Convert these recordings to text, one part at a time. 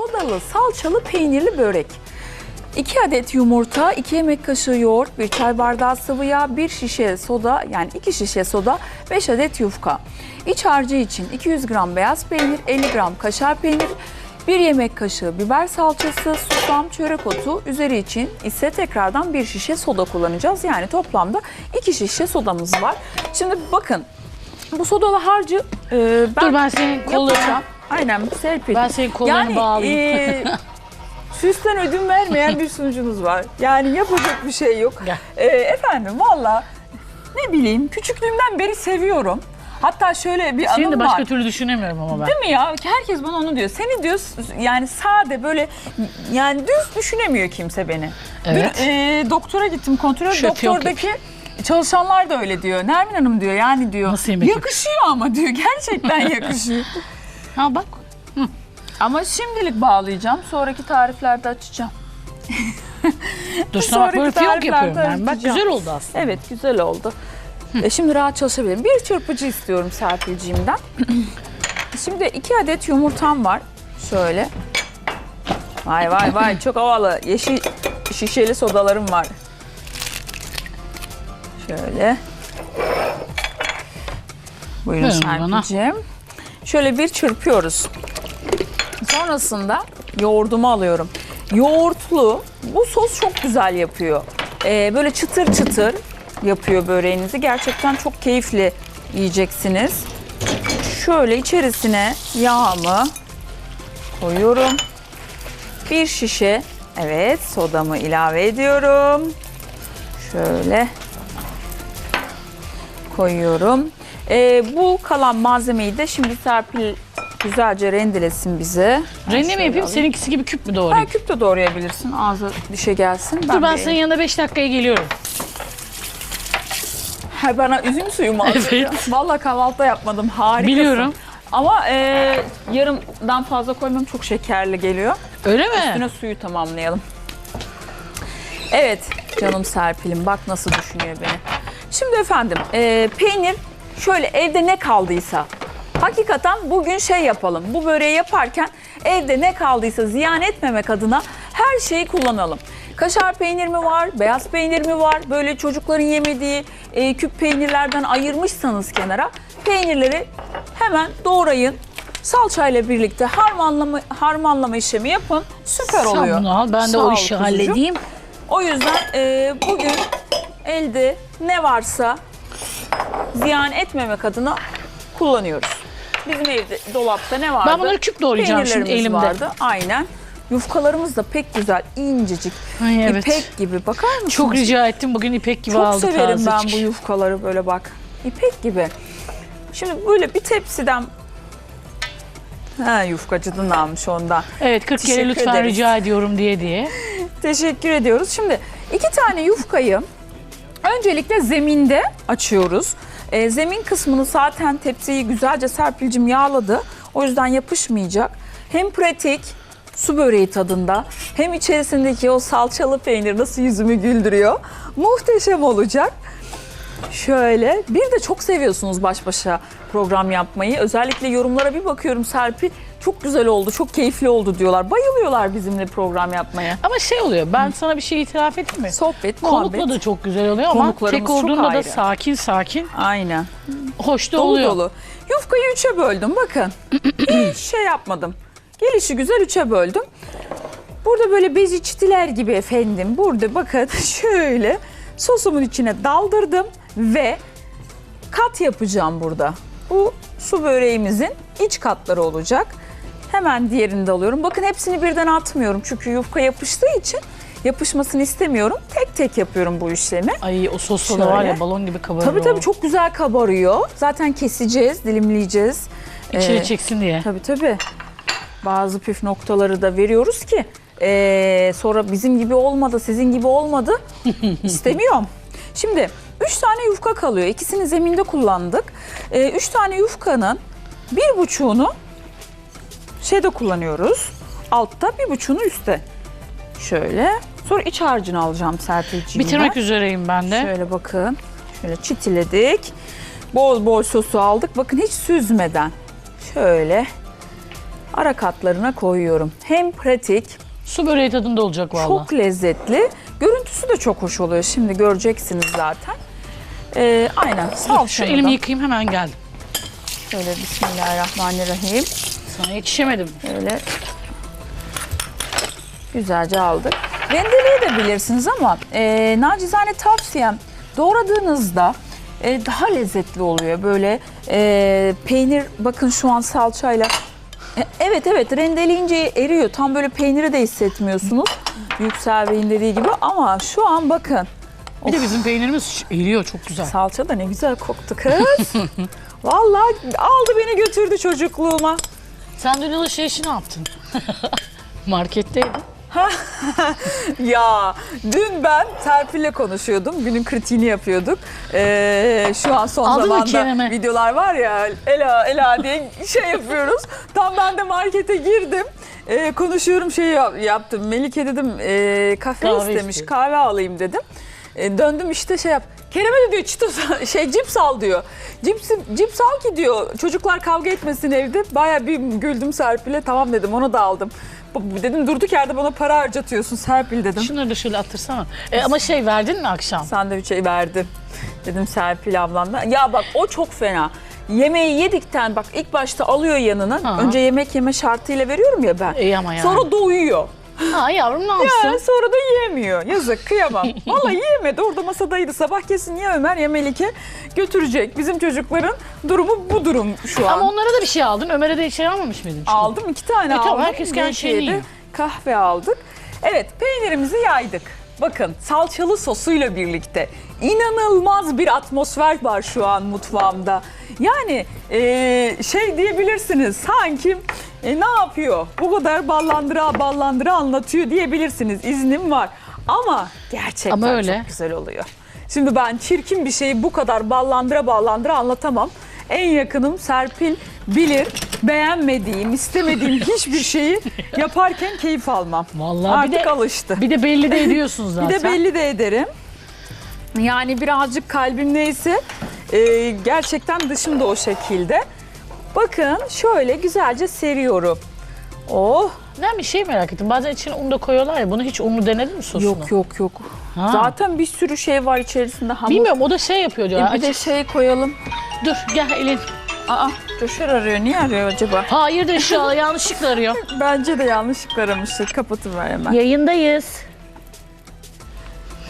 sodalı salçalı peynirli börek. 2 adet yumurta, 2 yemek kaşığı yoğurt, 1 çay bardağı sıvı yağ, 1 şişe soda yani 2 şişe soda, 5 adet yufka. İç harcı için 200 gram beyaz peynir, 50 gram kaşar peynir, 1 yemek kaşığı biber salçası, susam, çörek otu, üzeri için ise tekrardan 1 şişe soda kullanacağız. Yani toplamda 2 şişe sodamız var. Şimdi bakın bu sodalı harcı e, ben, Dur ben senin kollarını yapacağım. Aynen Serpil. ben senin kollarını Yani bağlayayım. e, süsten ödün vermeyen bir sunucunuz var. Yani yapacak bir şey yok. Gel. E, efendim valla ne bileyim küçüklüğümden beri seviyorum. Hatta şöyle bir anım de başka var. türlü düşünemiyorum ama ben. Değil mi ya? Herkes bana onu diyor. Seni diyor yani sade böyle yani düz düşünemiyor kimse beni. Evet. Dün, e, doktora gittim kontrol. Şöp yok. Doktordaki çalışanlar da öyle diyor. Nermin Hanım diyor yani diyor. Nasıl yemek yakışıyor ama diyor. Gerçekten yakışıyor. Ha bak. ama şimdilik bağlayacağım. Sonraki tariflerde açacağım. Dur sana böyle fiyonk yapıyorum ben. Bak güzel oldu aslında. Evet güzel oldu. E, şimdi rahat çalışabilirim. Bir çırpıcı istiyorum Serpil'ciğimden. şimdi iki adet yumurtam var. Şöyle. Vay vay vay çok havalı. Yeşil şişeli sodalarım var. Şöyle. Buyurun. Serpil'ciğim. Şöyle bir çırpıyoruz. Sonrasında yoğurdumu alıyorum. Yoğurtlu bu sos çok güzel yapıyor. Ee, böyle çıtır çıtır yapıyor böreğinizi. Gerçekten çok keyifli yiyeceksiniz. Şöyle içerisine yağımı koyuyorum. Bir şişe evet sodamı ilave ediyorum. Şöyle koyuyorum. Ee, bu kalan malzemeyi de şimdi Serpil güzelce rendelesin bize. Ben Rende mi şöyle yapayım alayım. seninkisi gibi küp mü Ha, doğrayayım? küp de doğrayabilirsin. Ağza dişe gelsin. Dur ben bir- senin yanına 5 dakikaya geliyorum. Ha, bana üzüm suyu mu hazırlıyor? Evet. Vallahi kahvaltıda yapmadım. Harikasın. Biliyorum. Ama e, yarımdan fazla koymam çok şekerli geliyor. Öyle mi? Üstüne suyu tamamlayalım. Evet canım Serpil'im bak nasıl düşünüyor beni. Şimdi efendim e, peynir şöyle evde ne kaldıysa hakikaten bugün şey yapalım. Bu böreği yaparken evde ne kaldıysa ziyan etmemek adına her şeyi kullanalım. Kaşar peynir mi var, beyaz peynir mi var? Böyle çocukların yemediği e, küp peynirlerden ayırmışsanız kenara peynirleri hemen doğrayın. Salçayla birlikte harmanlama, harmanlama işlemi yapın. Süper oluyor. Sen bunu al ben de Sağ o ol işi kuzucuğum. halledeyim. O yüzden e, bugün elde ne varsa ziyan etmemek adına kullanıyoruz. Bizim evde dolapta ne vardı? Ben bunları küp doğrayacağım şimdi elimde. Vardı. Aynen. Yufkalarımız da pek güzel, incecik, Ay, evet. ipek gibi. Bakar mısınız? Çok rica ettim bugün ipek gibi Çok aldı severim ben bu yufkaları böyle bak. İpek gibi. Şimdi böyle bir tepsiden Ha yufkacıdan almış ondan. Evet 40 kere Teşekkür lütfen ederiz. rica ediyorum diye diye. Teşekkür ediyoruz. Şimdi iki tane yufkayı öncelikle zeminde açıyoruz. Ee, zemin kısmını zaten tepsiyi güzelce Serpil'cim yağladı. O yüzden yapışmayacak. Hem pratik, su böreği tadında hem içerisindeki o salçalı peynir nasıl yüzümü güldürüyor. Muhteşem olacak. Şöyle bir de çok seviyorsunuz baş başa program yapmayı. Özellikle yorumlara bir bakıyorum Serpil. Çok güzel oldu, çok keyifli oldu diyorlar. Bayılıyorlar bizimle program yapmaya. Ama şey oluyor ben sana bir şey itiraf edeyim mi? Sohbet, muhabbet. Konukla da çok güzel oluyor ama Konuklarımız tek çok olduğunda da ayrı. sakin sakin Aynen. hoş da Dolu oluyor. dolu. Yufkayı üçe böldüm bakın. Hiç şey yapmadım. Gelişi güzel üçe böldüm. Burada böyle bezi çitiler gibi efendim. Burada bakın şöyle sosumun içine daldırdım ve kat yapacağım burada. Bu su böreğimizin iç katları olacak. Hemen diğerini de alıyorum. Bakın hepsini birden atmıyorum. Çünkü yufka yapıştığı için yapışmasını istemiyorum. Tek tek yapıyorum bu işlemi. Ay o sosla da var ya balon gibi kabarır Tabii tabii çok güzel kabarıyor. Zaten keseceğiz, dilimleyeceğiz. İçine Ee, çeksin diye. Tabii tabii. Bazı püf noktaları da veriyoruz ki ee, sonra bizim gibi olmadı, sizin gibi olmadı istemiyorum. Şimdi üç tane yufka kalıyor. İkisini zeminde kullandık. Ee, üç tane yufkanın bir buçuğunu şeyde kullanıyoruz. Altta bir buçuğunu üstte. Şöyle. Sonra iç harcını alacağım Serpil'ciğim. Bitirmek üzereyim ben de. Şöyle bakın. Şöyle çitiledik. Bol bol sosu aldık. Bakın hiç süzmeden. Şöyle ara katlarına koyuyorum. Hem pratik, Su böreği tadında olacak valla. çok lezzetli. Görüntüsü de çok hoş oluyor. Şimdi göreceksiniz zaten. Ee, aynen. Dur, Şu elimi da yıkayayım hemen geldim. Şöyle Bismillahirrahmanirrahim. Sana yetişemedim. Böyle güzelce aldık. Rendeleyebilirsiniz ama e, nacizane tavsiyem doğradığınızda e, daha lezzetli oluyor. Böyle e, peynir bakın şu an salçayla. E, evet evet rendeleyince eriyor. Tam böyle peyniri de hissetmiyorsunuz. Yüksel Bey'in dediği gibi ama şu an bakın. Bir de bizim peynirimiz eriyor çok güzel. Salça da ne güzel koktu kız. Vallahi aldı beni götürdü çocukluğuma. Sen dün alışverişi ne yaptın? Marketteydin. Ya dün ben Serpil'le konuşuyordum. Günün kritiğini yapıyorduk. Ee, şu an son Aldın mı zamanda videolar var ya Ela Ela diye şey yapıyoruz. Tam ben de markete girdim. Ee, konuşuyorum şey yap- yaptım. Melike dedim e, kafe Kahve istemiş istiyor. kahve alayım dedim. E, döndüm işte şey yap. Kerem'e de diyor çitos şey cips al diyor. Cips, cips al ki diyor. Çocuklar kavga etmesin evde. Baya bir güldüm Serpil'e. Tamam dedim onu da aldım. Dedim durduk yerde bana para harcatıyorsun Serpil dedim. Şunları da şöyle attırsana. E, ama şey verdin mi akşam? Sandviçe verdim. Dedim Serpil ablamla. Ya bak o çok fena. Yemeği yedikten bak ilk başta alıyor yanına. Ha. Önce yemek yeme şartıyla veriyorum ya ben. İyi ama yani. Sonra doyuyor. Ha yavrum ne yapsın? sonra da yiyemiyor. Yazık kıyamam. Vallahi yiyemedi. Orada masadaydı. Sabah kesin ya Ömer ya Melike götürecek. Bizim çocukların durumu bu durum şu an. Ama onlara da bir şey aldın. Ömer'e de şey almamış mıydın? Aldım iki tane E aldım. tamam, herkes kendi şeyini. Kahve aldık. Evet peynirimizi yaydık. Bakın salçalı sosuyla birlikte inanılmaz bir atmosfer var şu an mutfağımda. Yani eee, şey diyebilirsiniz sanki e, ne yapıyor? Bu kadar ballandıra ballandıra anlatıyor diyebilirsiniz. İznim var. Ama gerçekten Ama öyle. çok güzel oluyor. Şimdi ben çirkin bir şeyi bu kadar ballandıra ballandıra anlatamam. En yakınım Serpil bilir. Beğenmediğim, istemediğim hiçbir şeyi yaparken keyif almam. Vallahi Artık bir de, alıştı. bir de belli de ediyorsun zaten. Bir de belli de ederim. Yani birazcık kalbim neyse e, gerçekten dışım da o şekilde. Bakın şöyle güzelce seriyorum. Oh Ben bir şey merak ettim. Bazen içine un da koyuyorlar ya. Bunu hiç unlu denedin mi sosunu? yok yok yok. Ha. Zaten bir sürü şey var içerisinde hamur. Bilmiyorum o da şey yapıyor diyor. E, bir de Açık- şey koyalım. Dur gel elin. Aa Coşar arıyor. Niye arıyor acaba? Hayırdır inşallah yanlışlıkla arıyor. Bence de yanlışlıkla aramıştır. Kapatıver hemen. Yayındayız.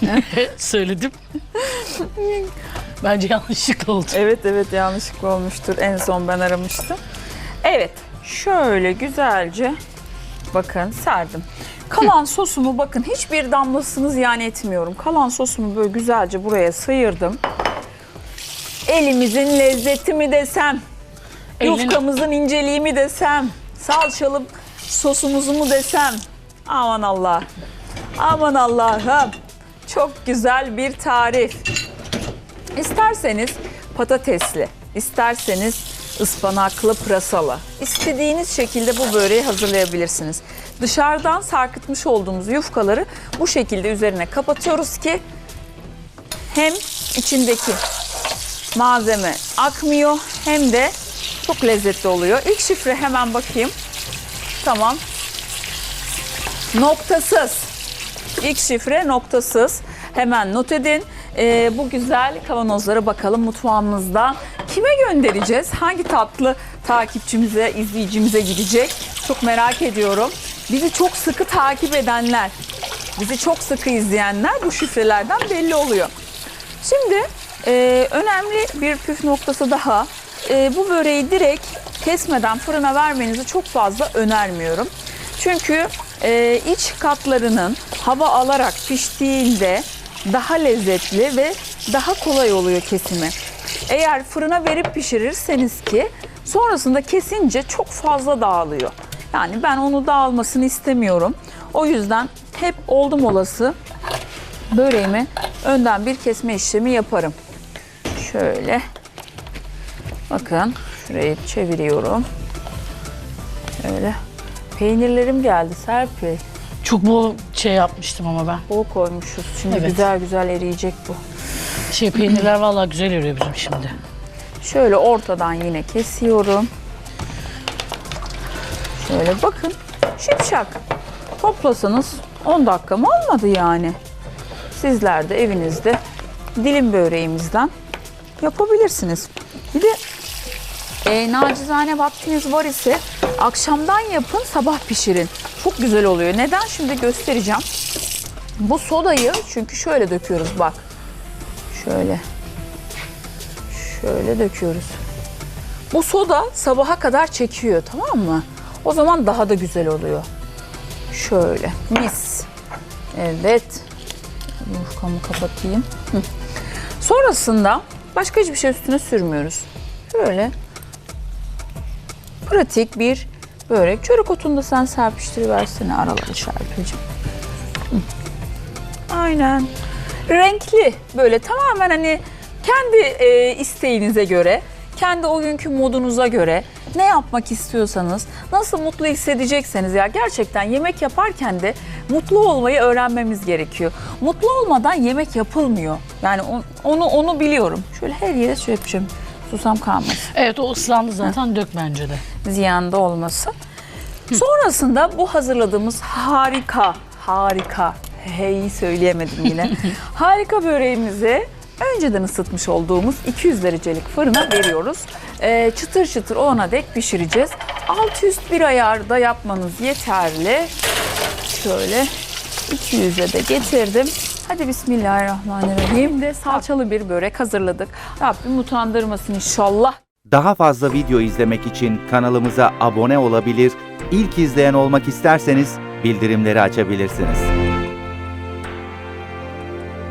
Söyledim. Bence yanlışlıkla oldu. Evet evet yanlışlıkla olmuştur. En son ben aramıştım. Evet şöyle güzelce bakın serdim. Kalan sosumu bakın hiçbir damlasını ziyan etmiyorum. Kalan sosumu böyle güzelce buraya sıyırdım. Elimizin lezzeti mi desem, Elin- yufkamızın inceliği mi desem, salçalı sosumuzu mu desem. Aman Allah. Aman Allah'ım. Çok güzel bir tarif. İsterseniz patatesli, isterseniz ıspanaklı, pırasalı. İstediğiniz şekilde bu böreği hazırlayabilirsiniz. Dışarıdan sarkıtmış olduğumuz yufkaları bu şekilde üzerine kapatıyoruz ki hem içindeki malzeme akmıyor hem de çok lezzetli oluyor. İlk şifre hemen bakayım. Tamam. Noktasız. İlk şifre noktasız. Hemen not edin. Ee, bu güzel kavanozlara bakalım mutfağımızda. Kime göndereceğiz? Hangi tatlı takipçimize, izleyicimize gidecek? Çok merak ediyorum. Bizi çok sıkı takip edenler, bizi çok sıkı izleyenler bu şifrelerden belli oluyor. Şimdi e, önemli bir püf noktası daha. E, bu böreği direkt kesmeden fırına vermenizi çok fazla önermiyorum. Çünkü e, iç katlarının hava alarak piştiğinde daha lezzetli ve daha kolay oluyor kesimi. Eğer fırına verip pişirirseniz ki sonrasında kesince çok fazla dağılıyor. Yani ben onu dağılmasını istemiyorum. O yüzden hep oldum olası böreğimi önden bir kesme işlemi yaparım. Şöyle. Bakın şurayı çeviriyorum. Şöyle. Peynirlerim geldi Serpil. Çok bol şey yapmıştım ama ben. Bol koymuşuz. Şimdi Evet. güzel güzel eriyecek bu. Şey peynirler vallahi güzel yürüyor bizim şimdi. Şöyle ortadan yine kesiyorum. Böyle bakın şipşak. Toplasanız 10 dakika mı olmadı yani. Sizler de evinizde dilim böreğimizden yapabilirsiniz. Bir de e, nacizane vaktiniz var ise akşamdan yapın sabah pişirin. Çok güzel oluyor. Neden şimdi göstereceğim. Bu sodayı çünkü şöyle döküyoruz bak. Şöyle. Şöyle döküyoruz. Bu soda sabaha kadar çekiyor tamam mı? O zaman daha da güzel oluyor. Şöyle mis. Evet. Yufkamı kapatayım. Hı. Sonrasında başka hiçbir şey üstüne sürmüyoruz. Böyle pratik bir börek. Çörek otunu da sen serpiştiriversene araları Serpil'cim. Aynen. Renkli böyle tamamen hani kendi e, isteğinize göre, kendi o günkü modunuza göre ne yapmak istiyorsanız, nasıl mutlu hissedecekseniz ya gerçekten yemek yaparken de mutlu olmayı öğrenmemiz gerekiyor. Mutlu olmadan yemek yapılmıyor. Yani on- onu onu biliyorum. Şöyle her yere yapacağım. Susam kalmasın Evet o ıslandı zaten dök bence de. ziyanda olmasın. Sonrasında bu hazırladığımız harika, harika, hey söyleyemedim yine. harika böreğimizi önceden ısıtmış olduğumuz 200 derecelik fırına veriyoruz. Ee, çıtır çıtır olana dek pişireceğiz. Alt üst bir ayarda yapmanız yeterli. Şöyle 200'e de getirdim. Hadi Bismillahirrahmanirrahim de salçalı bir börek hazırladık. Rabbim utandırmasın inşallah. Daha fazla video izlemek için kanalımıza abone olabilir, ilk izleyen olmak isterseniz bildirimleri açabilirsiniz.